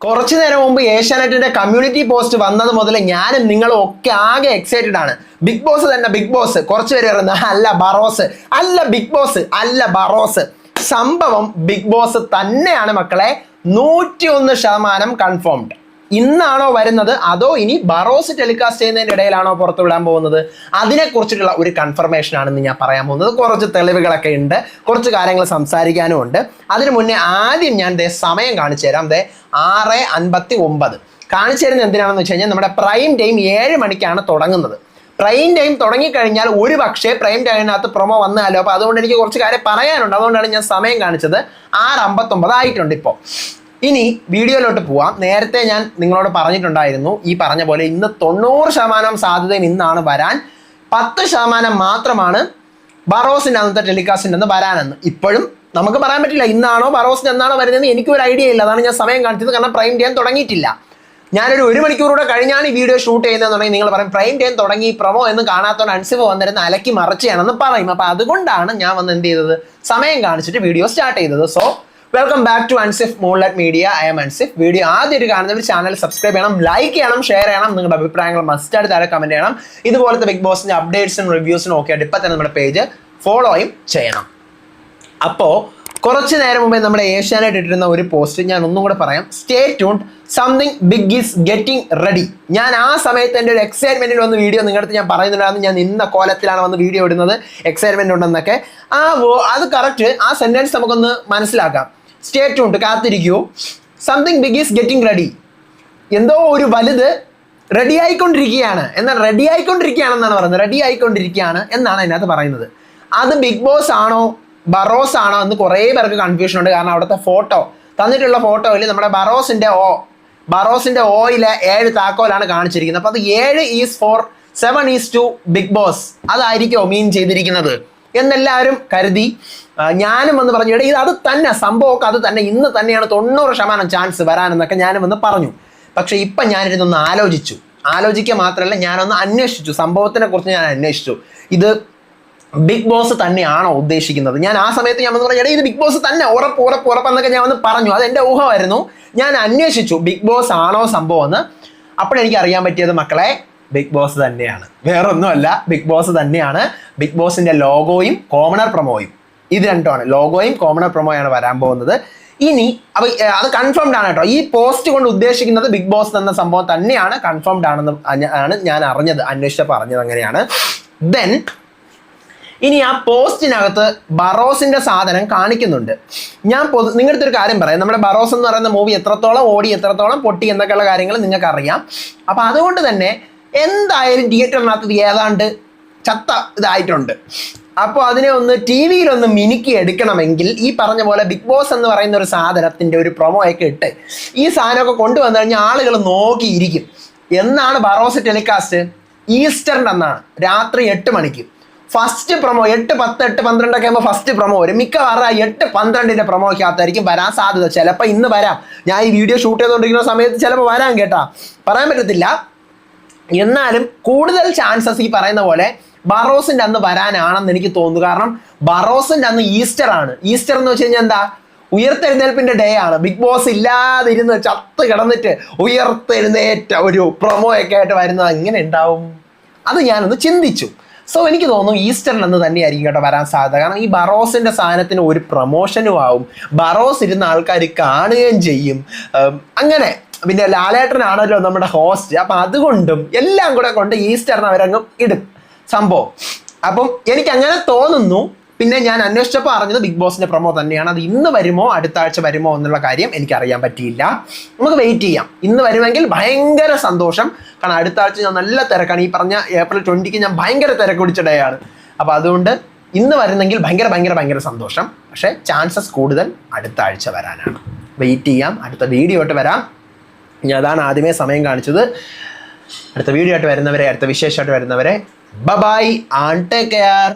കുറച്ചു നേരം മുമ്പ് ഏഷ്യാനെറ്റിന്റെ കമ്മ്യൂണിറ്റി പോസ്റ്റ് വന്നത് മുതൽ ഞാനും നിങ്ങളും ഒക്കെ ആകെ എക്സൈറ്റഡ് ആണ്. ബിഗ് ബോസ് തന്നെ ബിഗ് ബോസ് കുറച്ചു പേര് പറയുന്നത് അല്ല ബറോസ് അല്ല ബിഗ് ബോസ് അല്ല ബറോസ് സംഭവം ബിഗ് ബോസ് തന്നെയാണ് മക്കളെ. നൂറ്റി ഒന്ന് ശതമാനം കൺഫേംഡ് ഇന്നാണോ വരുന്നത്? അതോ ഇനി ബറോസ് ടെലികാസ്റ്റ് ചെയ്യുന്നതിന്റെ ഇടയിലാണോ പുറത്തു വിടാൻ പോകുന്നത്? അതിനെക്കുറിച്ചിട്ടുള്ള ഒരു കൺഫർമേഷൻ ആണെന്ന് ഞാൻ പറയാൻ പോകുന്നത്. കുറച്ച് തെളിവുകളൊക്കെ ഉണ്ട്. കുറച്ച് കാര്യങ്ങൾ സംസാരിക്കാനും ഉണ്ട്. അതിനു മുന്നേ ആദ്യം ഞാൻ ദേ സമയം കാണിച്ചു തരാം. ദേ ആറ് അൻപത്തി ഒമ്പത് കാണിച്ചു തരുന്നത് എന്തിനാണെന്ന് വെച്ച് കഴിഞ്ഞാൽ നമ്മുടെ പ്രൈം ടൈം ഏഴ് മണിക്കാണ് തുടങ്ങുന്നത്. പ്രൈം ടൈം തുടങ്ങിക്കഴിഞ്ഞാൽ ഒരു പക്ഷേ പ്രൈം ടൈമിനകത്ത് പ്രൊമോ വന്നാലോ? അപ്പോൾ അതുകൊണ്ട് എനിക്ക് കുറച്ച് കാര്യം പറയാനുണ്ട്. അതുകൊണ്ടാണ് ഞാൻ സമയം കാണിച്ചത്. ആറ് അമ്പത്തൊമ്പത് ആയിട്ടുണ്ട് ഇപ്പോൾ ഇനി വീഡിയോയിലോട്ട് പോവാം. നേരത്തെ ഞാൻ നിങ്ങളോട് പറഞ്ഞിട്ടുണ്ടായിരുന്നു ഈ പറഞ്ഞ പോലെ ഇന്ന് തൊണ്ണൂറ് ശതമാനം സാധ്യതയും ഇന്നാണ് വരാൻ. പത്ത് ശതമാനം മാത്രമാണ് ബറോസിന്റെ അന്നത്തെ ടെലികാസ്റ്റിന്റെ അന്ന് വരാനെന്ന്. ഇപ്പോഴും നമുക്ക് പറയാൻ പറ്റില്ല ഇന്നാണോ ബറോസിന്റെ എന്നാണോ വരുന്നതെന്ന് എനിക്ക് ഒരു ഐഡിയ ഇല്ല. അതാണ് ഞാൻ സമയം കാണിച്ചത് കാരണം പ്രൈം ടൈം തുടങ്ങിയിട്ടില്ല. ഞാനൊരു ഒരു മണിക്കൂറൂടെ കഴിഞ്ഞാണ് ഈ വീഡിയോ ഷൂട്ട് ചെയ്യുന്നതെന്നുണ്ടെങ്കിൽ നിങ്ങൾ പറയും പ്രൈം ടൈം തുടങ്ങി പ്രൊമോ എന്ന് കാണാത്തോണ്ട് അൻസിഫ് വന്നിരുന്ന അലക്കി മറച്ചാണെന്ന് പറയും. അപ്പോൾ അതുകൊണ്ടാണ് ഞാൻ വന്ന് എന്ത് ചെയ്തത്? സമയം കാണിച്ചിട്ട് വീഡിയോ സ്റ്റാർട്ട് ചെയ്തത്. So welcome back to Ansif Moonlight Media I am Ansif video ആദ്യമായിട്ട് കാണുന്നവർ ചാനൽ സബ്സ്ക്രൈബ് ചെയ്യണം ലൈക്ക് ചെയ്യണം ഷെയർ ചെയ്യണം. നിങ്ങളുടെ അഭിപ്രായങ്ങൾ മസ്റ്റ് ആയിട്ട് താഴെ കമന്റ് ചെയ്യണം. ഇതുപോലത്തെ ബിഗ് ബോസിന്റെ അപ്ഡേറ്റ്സും റിവ്യൂസിനും ഒക്കെ ആയിട്ട് ഇപ്പം തന്നെ നമ്മുടെ പേജ് ഫോളോയും ചെയ്യണം. അപ്പോ കുറച്ച് നേരം മുമ്പേ നമ്മുടെ ഏഷ്യാനായിട്ട് ഇട്ടിരുന്ന ഒരു പോസ്റ്റ് ഞാൻ ഒന്നും കൂടെ പറയാം. Stay tune something big is getting ready ഞാൻ ആ സമയത്ത് എന്റെ ഒരു എക്സൈറ്റ്മെന്റിൽ വന്ന് വീഡിയോ നിങ്ങളുടെ ഞാൻ പറയുന്നുണ്ടായിരുന്നു. ഞാൻ ഇന്ന കോലത്തിലാണ് വന്ന് വീഡിയോ ഇടുന്നത്. എക്സൈറ്റ്മെന്റ് ഉണ്ടെന്നൊക്കെ. ആ അത് കറക്റ്റ് ആ സെന്റൻസ് നമുക്കൊന്ന് മനസ്സിലാക്കാം. സ്റ്റേ ഉണ്ട് കാത്തിരിക്കൂ. Something big is getting ready എന്തോ ഒരു വലുത് റെഡി ആയിക്കൊണ്ടിരിക്കുകയാണ്. എന്നാൽ റെഡി ആയിക്കൊണ്ടിരിക്കുകയാണെന്നാണ് പറയുന്നത്. റെഡി ആയിക്കൊണ്ടിരിക്കുകയാണ് എന്നാണ് അതിനകത്ത് പറയുന്നത്. അത് ബിഗ് ബോസ് ആണോ? ബറോസ് ആണോ? എന്ന് കുറേ പേർക്ക് കൺഫ്യൂഷൻ ഉണ്ട്. കാരണം അവിടുത്തെ ഫോട്ടോ തന്നിട്ടുള്ള ഫോട്ടോയിൽ നമ്മുടെ ബറോസിന്റെ ഓ ബറോസിന്റെ ഓയിലെ ഏഴ് താക്കോലാണ് കാണിച്ചിരിക്കുന്നത്. അപ്പോൾ അത് ഏഴ് is four seven is to big boss അതായിരിക്കോ mean ചെയ്തിരിക്കുന്നത്? എന്നെല്ലാവരും കരുതി. ഞാനും വന്ന് പറഞ്ഞു ഇത് അത് തന്നെ സംഭവമൊക്കെ അത് തന്നെ. ഇന്ന് തന്നെയാണ് തൊണ്ണൂറ് ശതമാനം ചാൻസ് വരാനെന്നൊക്കെ ഞാനും വന്ന് പറഞ്ഞു. പക്ഷേ ഇപ്പം ഞാനിരുന്നൊന്ന് ആലോചിച്ചു. ആലോചിക്കുക മാത്രമല്ല ഞാനൊന്ന് അന്വേഷിച്ചു. സംഭവത്തിനെ കുറിച്ച് ഞാൻ അന്വേഷിച്ചു. ഇത് ബിഗ് ബോസ് തന്നെയാണോ ഉദ്ദേശിക്കുന്നത്? ഞാൻ ആ സമയത്ത് ഞാൻ വന്ന് പറഞ്ഞു എടാ ഇത് ബിഗ് ബോസ് തന്നെ. ഉറപ്പ് ഉറപ്പ് ഉറപ്പെന്നൊക്കെ ഞാൻ വന്ന് പറഞ്ഞു. അത് എന്റെ ഊഹമായിരുന്നു. ഞാൻ അന്വേഷിച്ചു ബിഗ് ബോസ് ആണോ സംഭവം എന്ന്. അപ്പോഴെനിക്ക് അറിയാൻ പറ്റിയത് മക്കളെ ബിഗ് ബോസ് തന്നെയാണ്. വേറെ ഒന്നുമല്ല ബിഗ് ബോസ് തന്നെയാണ്. ബിഗ് ബോസിന്റെ ലോഗോയും കോമണർ പ്രൊമോയും ഇത് രണ്ടുമാണ്. ലോഗോയും കോമണർ പ്രൊമോയാണ് വരാൻ പോകുന്നത്. ഇനി അവ അത് കൺഫേംഡ് ആണ് കേട്ടോ. ഈ പോസ്റ്റ് കൊണ്ട് ഉദ്ദേശിക്കുന്നത് ബിഗ് ബോസ് എന്ന സംഭവം തന്നെയാണ് കൺഫേംഡ് ആണെന്ന് ആണ് ഞാൻ അറിഞ്ഞത്. അന്വേഷിച്ചപ്പോൾ അറിഞ്ഞത് അങ്ങനെയാണ്. ദെൻ ഇനി ആ പോസ്റ്റിനകത്ത് ബറോസിന്റെ സാധനം കാണിക്കുന്നുണ്ട്. ഞാൻ പൊതു നിങ്ങളുടെ ഒരു കാര്യം പറയാം. നമ്മുടെ ബറോസ് എന്ന് പറയുന്ന മൂവി എത്രത്തോളം ഓടി എത്രത്തോളം പൊട്ടി എന്നൊക്കെയുള്ള കാര്യങ്ങൾ നിങ്ങൾക്ക് അറിയാം അപ്പൊ അതുകൊണ്ട് തന്നെ എന്തായാലും തിയേറ്ററിനകത്ത് ഏതാണ്ട് ചത്ത ഇതായിട്ടുണ്ട്. അപ്പോൾ അതിനെ ഒന്ന് ടി വിയിലൊന്ന് മിനുക്കി എടുക്കണമെങ്കിൽ ഈ പറഞ്ഞ പോലെ ബിഗ് ബോസ് എന്ന് പറയുന്ന ഒരു സാധനത്തിന്റെ ഒരു പ്രൊമോ ഒക്കെ ഇട്ട് ഈ സാധനമൊക്കെ കൊണ്ടുവന്നു കഴിഞ്ഞാൽ ആളുകൾ നോക്കിയിരിക്കും. എന്നാണ് ബറോസ് ടെലികാസ്റ്റ് ഈസ്റ്ററിന്റെ അന്നാണ് രാത്രി എട്ട് മണിക്ക്. ഫസ്റ്റ് പ്രൊമോ എട്ട് പത്ത് എട്ട് പന്ത്രണ്ടൊക്കെ ആകുമ്പോൾ ഫസ്റ്റ് പ്രൊമോ വരും. മിക്കവാറും എട്ട് പന്ത്രണ്ടിന്റെ പ്രൊമോക്കകത്തായിരിക്കും വരാൻ സാധ്യത. ചിലപ്പോൾ ഇന്ന് വരാം. ഞാൻ ഈ വീഡിയോ ഷൂട്ട് ചെയ്തുകൊണ്ടിരിക്കുന്ന സമയത്ത് ചിലപ്പോൾ വരാം കേട്ടാ. പറയാൻ പറ്റത്തില്ല. എന്നാലും കൂടുതൽ ചാൻസസ് ഈ പറയുന്ന പോലെ ബറോസിന്റെ അന്ന് വരാനാണെന്ന് എനിക്ക് തോന്നുന്നു. കാരണം ബറോസിന്റെ അന്ന് ഈസ്റ്റർ ആണ്. ഈസ്റ്റർ എന്ന് വെച്ച് കഴിഞ്ഞാൽ എന്താ? ഉയർത്തെഴുന്നേൽപ്പിന്റെ ഡേ ആണ്. ബിഗ് ബോസ് ഇല്ലാതിരുന്ന് ചത്ത് കിടന്നിട്ട് ഉയർത്തെഴുന്നേറ്റ ഒരു പ്രൊമോ ഒക്കെ ആയിട്ട് വരുന്നത് എങ്ങനെ ഉണ്ടാവും? അത് ഞാനൊന്ന് ചിന്തിച്ചു. സോ എനിക്ക് തോന്നുന്നു ഈസ്റ്ററിൽ അന്ന് തന്നെയായിരിക്കും കേട്ടോ വരാൻ സാധ്യത. കാരണം ഈ ബറോസിന്റെ സാധനത്തിന് ഒരു പ്രൊമോഷനും ആവും. ബറോസ് ഇരുന്ന ആൾക്കാർ കാണുകയും ചെയ്യും. അങ്ങനെ. പിന്നെ ലാലേട്ടനാണല്ലോ നമ്മുടെ ഹോസ്റ്റ് അപ്പൊ അതുകൊണ്ടും എല്ലാം കൂടെ കൊണ്ട് ഈസ്റ്ററിന് അവരങ്ങ് ഇടും സംഭവം. അപ്പം എനിക്ക് അങ്ങനെ തോന്നുന്നു. പിന്നെ ഞാൻ അന്വേഷിച്ചപ്പോൾ അറിഞ്ഞത് ബിഗ് ബോസിന്റെ പ്രൊമോ തന്നെയാണ്. അത് ഇന്ന് വരുമോ അടുത്ത ആഴ്ച വരുമോ എന്നുള്ള കാര്യം എനിക്ക് അറിയാൻ പറ്റിയില്ല. നമുക്ക് വെയിറ്റ് ചെയ്യാം. ഇന്ന് വരുമെങ്കിൽ ഭയങ്കര സന്തോഷം. കാരണം അടുത്ത ആഴ്ച ഞാൻ നല്ല തിരക്കാണ്. ഈ പറഞ്ഞ ഏപ്രിൽ ട്വന്റിക്ക് ഞാൻ ഭയങ്കര തിരക്ക് പിടിച്ച ഡേ ആണ്. അപ്പൊ അതുകൊണ്ട് ഇന്ന് വരുന്നെങ്കിൽ ഭയങ്കര ഭയങ്കര ഭയങ്കര സന്തോഷം. പക്ഷേ ചാൻസസ് കൂടുതൽ അടുത്ത ആഴ്ച വരാനാണ്. വെയിറ്റ് ചെയ്യാം. അടുത്ത വീഡിയോ ആയിട്ട് വരാം. അതാണ് ആദ്യമേ സമയം കാണിച്ചത്. അടുത്ത വീഡിയോ ആയിട്ട് വരുന്നവരെ അടുത്ത വിശേഷമായിട്ട് വരുന്നവരെ ബൈ ആൺ ടേക്ക് കെയർ